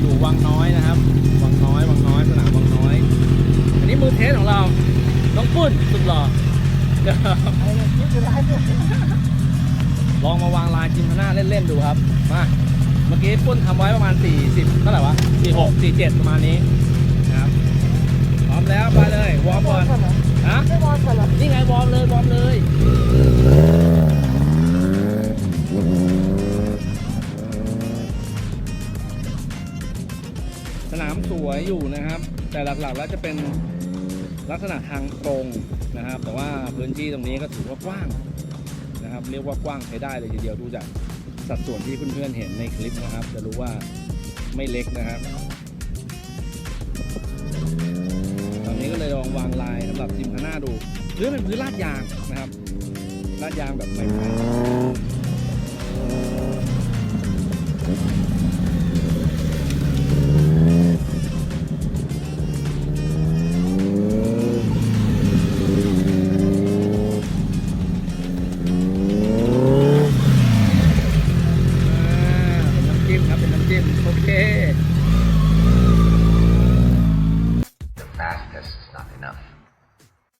อยู่วังน้อยนะครับ วังน้อย วังน้อย สนามวังน้อย อันนี้มือเทสของเรา น้องปุ้นสุดหล่อลองมาวางลายจิมพนาเล่นๆดูครับ มา เมื่อกี้ปุ้นทำไว้ประมาณ 40เท่าไหร่วะ46 47 ประมาณนี้นะครับ พร้อมแล้วไปเลยวอร์มก่อนฮะไม่วอนกันเหรอนี่ไง นามสวยอยู่นะครับ แต่หลักๆแล้วจะเป็นลักษณะทางตรงนะครับ แต่ว่าพื้นที่ตรงนี้ก็ถือว่ากว้างนะครับ เรียกว่ากว้างใช้ได้เลยทีเดียวดูจากสัดส่วนที่เพื่อนๆเห็นในคลิปนะครับ จะรู้ว่าไม่เล็กนะครับตอนนี้ก็เลยลองวางลายสำหรับจิมคาน่าดูพื้นเป็นพื้นลาดยางนะครับลาดยางแบบใหม่ จิ้มครับเป็นน้ำจิ้มโอเค The fastness is not enough.